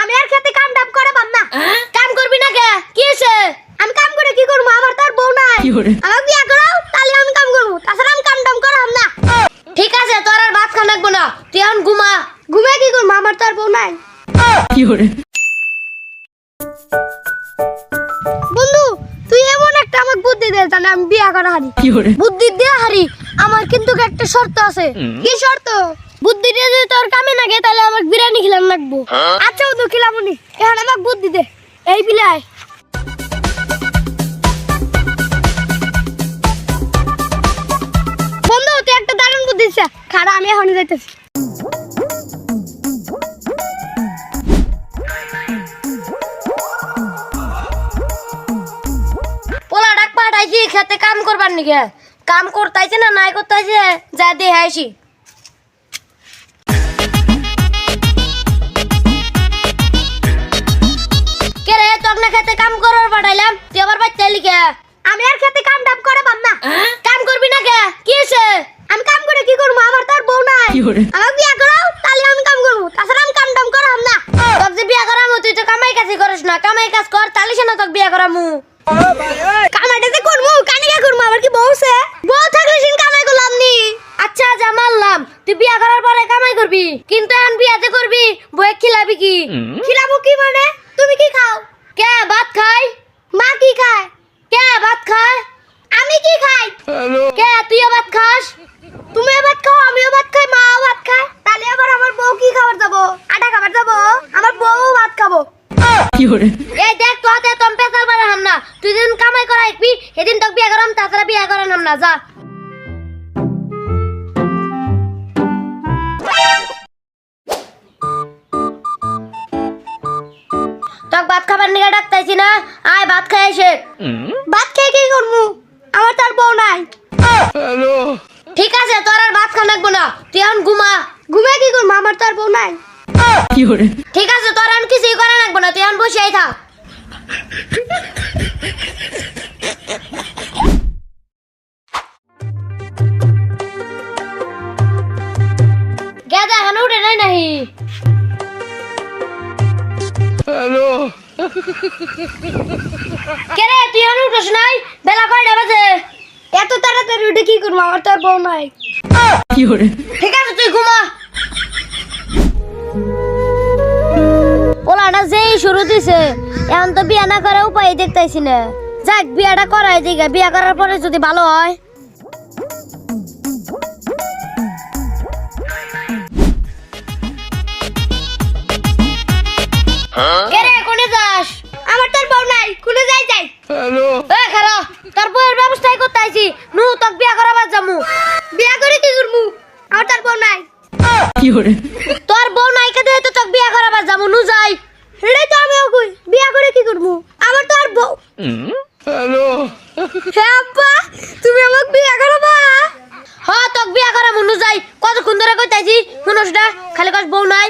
আমি আর খেতে কাম টাম করে পাম না কাম করবি না কে? কি হয়েছে? আমি কাম করে কি করব? আমার তো আর বউ নাই। আমাকে বিয়া করো তাহলে আমি কাম করব। তাছাড়া আমি কাম টাম করাম না। ঠিক আছে তোর আর ভাত খান লাগবো না। তুই এখন ঘুমা। ঘুমে কি করব? আমার তো আর বউ নাই। বন্ধু তুই এমন একটা আমাকে বুদ্ধি দে জানে আমি বিয়া করা হারি। বুদ্ধি দিয়ে হারি। আমার কিন্তু একটা শর্ত আছে। কি শর্ত? বুদ্ধি দিয়ে যদি তোর কামে না গে তাহলে বিরিয়ানি খিলাম লাগবো। আচ্ছা বন্ধু খিলামুনি। এখন আমাকে বুদ্ধি দে। এই বিলাই বন্ধু তুই একটা দারুণ বুদ্ধি দিছে। খারা আমি এখন যাইতেছি। পোলা ডাক পাঠাইছি খেতে কাম করবার নিকে কাম করতাইছে না নাই করতাইছে যা দিয়ে আইছি। বউ নাই আমাকে বিয়া করো তাহলে আমি কাম করব। তাছাড়া আমি কাম টাম করাম না। তোকে যে বিয়া করামু তুই তো কামাই কাজ করিস না। কামাই কাজ কর তাহলে সে না তোকে বিয়া করামু। কামাইটাতে করব কানিকা করব আবার কি বউছে বউ থাকলে সিন কামাই করলাম নি। আচ্ছা যা মানলাম তুই বিয়া করার পরে কামাই করবি? কিন্তু এখন বিয়াতে করবি বউয়ে খিলাবি কি? খিলাবো কি মানে? তুমি কি খাও? কে ভাত খাই মা কি খায়? কে ভাত খায়? আমি কি খাই? কে তুইও ভাত খাস? তুমিও ভাত খাও আমিও ভাত খাই মাও ভাত খায় তাহলে আবার আমার বউ কি খাবার যাব আটা খাবার যাব আমার বউ ভাত খাব এই দেখ তো হাতে তোম পেছাল বাড়া হাম না। তুই দিন কামাই করা একবি সেদিন তোকে বিয়ে করাম তাছাড়া বিয়ে করান হাম না যা। তোক ভাত খাবার নিয়ে ডাকতাইছি না? আয় ভাত খাই এসে। ভাত খেয়ে কি করব আমার তার বউ নাই। ঠিক আছে তোর আর ভাত খান লাগবো না। তুই এখন ঘুমা। ঘুমে কি করব আমার তার বউ নাই। ঠিক আছে তোর এখন কিছুই করা লাগবো না। তুই এখন এখন উঠে নাই নাহি? কে রে তুই এখন উঠোস নাই? বেলা কয়টা বাজে? এত তাড়াতাড়ি উঠে কি করব? আমার তো আর বউ নাই। ঠিক আছে তুই ঘুমা। ওলাটা যেই শুরু দিছে এখন তো বিয়া না করে উপায় দেখতেছি না। যাক বিয়াটা করাই দিকে বিয়া করার পরে যদি ভালো হয় কে কোনে যাস? আমার তোর বউ নাই কোনে যাই যাই? এ খারা তোর বউয়ের ব্যবস্থাই করতে আইছি। নু তোক বিয়া করাবার যামু। বিয়া করে কি করমু? আমার তোর বউ নাই। তোর বউ নাই কে তো তোক বিয়া করাবার যামু নু যাই। এটাই তো আমিও কই বিয়া করে কি করমু? আমার তো আর বউ হ্যাঁ আব্বা তুমি আমাকে বিয়া করাবা? হ্যাঁ তোক বিয়া করামু নু যাই। কতক্ষণ ধরে কইতাইছি? শুনোস না খালি কস বউ নাই।